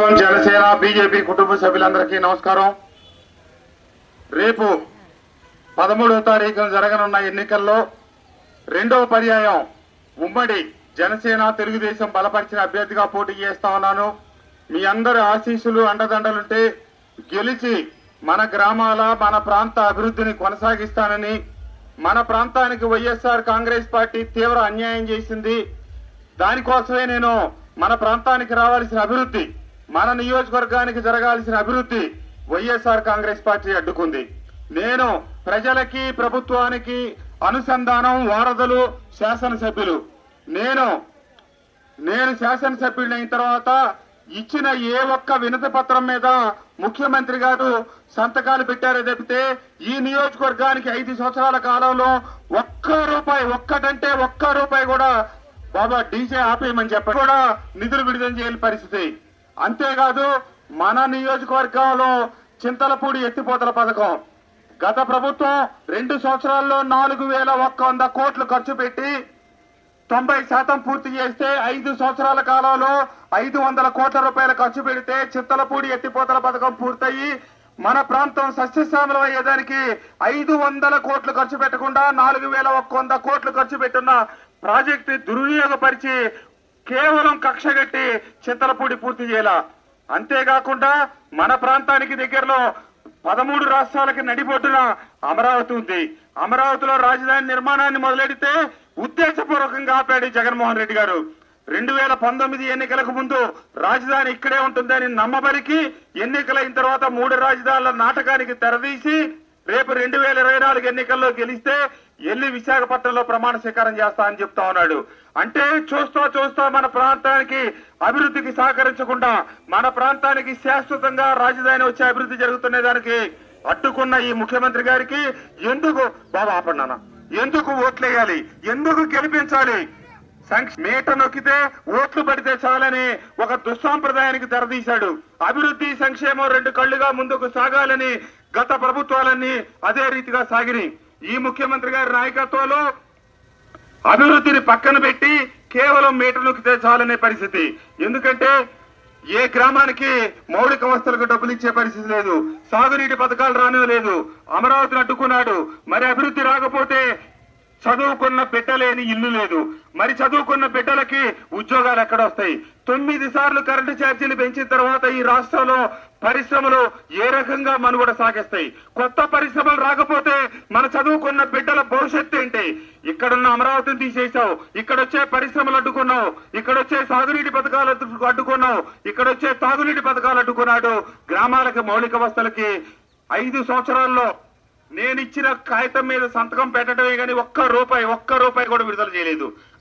మొత్తం జనసేన బీజేపీ కుటుంబ సభ్యులందరికీ నమస్కారం. రేపు పదమూడవ తారీఖున జరగనున్న ఎన్నికల్లో రెండవ పర్యాయం ఉమ్మడి జనసేన తెలుగుదేశం బలపరిచిన అభ్యర్థిగా పోటీ చేస్తా ఉన్నాను. మీ అందరి ఆశీస్సులు అండదండలుంటే గెలిచి మన గ్రామాల మన ప్రాంత అభివృద్ధిని కొనసాగిస్తానని మన ప్రాంతానికి వైఎస్ఆర్ కాంగ్రెస్ పార్టీ తీవ్ర అన్యాయం చేసింది. దానికోసమే నేను మన ప్రాంతానికి రావాల్సిన అభివృద్ధి మన నియోజకవర్గానికి జరగాల్సిన అభివృద్ధి వైఎస్ఆర్ కాంగ్రెస్ పార్టీ అడ్డుకుంది. నేను ప్రజలకి ప్రభుత్వానికి అనుసంధానం వారధులు శాసనసభ్యులు. నేను నేను శాసనసభ్యుడినైన తర్వాత ఇచ్చిన ఏ ఒక్క వినతి పత్రం మీద ముఖ్యమంత్రి గారు సంతకాలు పెట్టారే తప్పితే ఈ నియోజకవర్గానికి ఐదు సంవత్సరాల కాలంలో ఒక్క రూపాయి ఒక్కటంటే ఒక్క రూపాయి కూడా బాబా డీజే ఆపేయమని చెప్పి కూడా నిధులు విడుదల చేయని పరిస్థితి. అంతేకాదు మన నియోజకవర్గంలో చింతలపూడి ఎత్తిపోతల పథకం. గత ప్రభుత్వం రెండు సంవత్సరాల్లో నాలుగు వేల ఒక్క వంద కోట్లు ఖర్చు పెట్టి తొంభై శాతం పూర్తి చేస్తే ఐదు సంవత్సరాల కాలంలో ఐదు వందల కోట్ల రూపాయలు ఖర్చు పెడితే చిత్తలపూడి ఎత్తిపోతల పథకం పూర్తయి మన ప్రాంతం సస్యశ్యామలం అయ్యేదానికి ఐదు వందల కోట్లు ఖర్చు పెట్టకుండా నాలుగు వేల ఒక్క వంద కోట్లు ఖర్చు పెట్టున్న ప్రాజెక్టు దుర్వినియోగపరిచి కేవలం కక్షగట్టి చింతలపూడి పూర్తి చేయాల? అంతేకాకుండా మన ప్రాంతానికి దగ్గరలో పదమూడు రాష్ట్రాలకి నడిబొడ్డున అమరావతి ఉంది. అమరావతిలో రాజధాని నిర్మాణాన్ని మొదలెడితే ఉద్దేశపూర్వకంగా ఆపాడు జగన్మోహన్ రెడ్డి గారు. రెండు వేల పంతొమ్మిది ఎన్నికలకు ముందు రాజధాని ఇక్కడే ఉంటుందని నమ్మబలికి ఎన్నికలైన తర్వాత మూడు రాజధానుల నాటకానికి తెరదీసి రేపు రెండు వేల ఇరవై నాలుగు ఎన్నికల్లో గెలిస్తే ఎల్లి విశాఖపట్నంలో ప్రమాణ స్వీకారం చేస్తా అని చెప్తా ఉన్నాడు. అంటే చూస్తా చూస్తా మన ప్రాంతానికి అభివృద్ధికి సహకరించకుండా మన ప్రాంతానికి శాశ్వతంగా రాజధాని వచ్చే అభివృద్ధి జరుగుతున్న దానికి అడ్డుకున్న ఈ ముఖ్యమంత్రి గారికి ఎందుకు బాబా ఆపండి ఎందుకు ఓట్లేయాలి? ఎందుకు గెలిపించాలి? సంక్ష- మేట నొక్కితే ఓట్లు పడితే చాలని ఒక దుస్సాంప్రదాయానికి తెరదీశాడు అభివృద్ధి సంక్షేమం రెండు కళ్ళుగా ముందుకు సాగాలని గత ప్రభుత్వాలన్నీ అదే రీతిగా సాగినాయి. ఈ ముఖ్యమంత్రి గారి నాయకత్వంలో అభివృద్ధిని పక్కన పెట్టి కేవలం మీట నొక్కితే చాలనే పరిస్థితి. ఎందుకంటే ఏ గ్రామానికి మౌలిక వస్తువులకు డబ్బులు ఇచ్చే పరిస్థితి లేదు. సాగునీటి పథకాలు రానే లేదు. అమరావతిని అడ్డుకున్నాడు. మరి అభివృద్ధి రాకపోతే చదువుకున్న పెట్టలేని ఇల్లు లేదు. మరి చదువుకున్న బిడ్డలకి ఉద్యోగాలు ఎక్కడ వస్తాయి? తొమ్మిది సార్లు కరెంటు ఛార్జీలు పెంచిన తర్వాత ఈ రాష్ట్రంలో పరిశ్రమలు ఏ రకంగా మనుగడ సాగిస్తాయి? కొత్త పరిశ్రమలు రాకపోతే మన చదువుకున్న బిడ్డల భవిష్యత్తు ఏంటి? ఇక్కడున్న అమరావతిని తీసేసావు ఇక్కడ వచ్చే పరిశ్రమలు అడ్డుకున్నావు ఇక్కడ వచ్చే సాగునీటి పథకాలు అడ్డుకున్నావు ఇక్కడ వచ్చే తాగునీటి పథకాలు అడ్డుకున్నాడు గ్రామాలకు మౌలిక వస్తువులకి ఐదు సంవత్సరాల్లో నేను ఇచ్చిన కాగితం మీద సంతకం పెట్టడమే కానీ ఒక్క రూపాయి ఒక్క రూపాయి కూడా విడుదల చేయలేదు.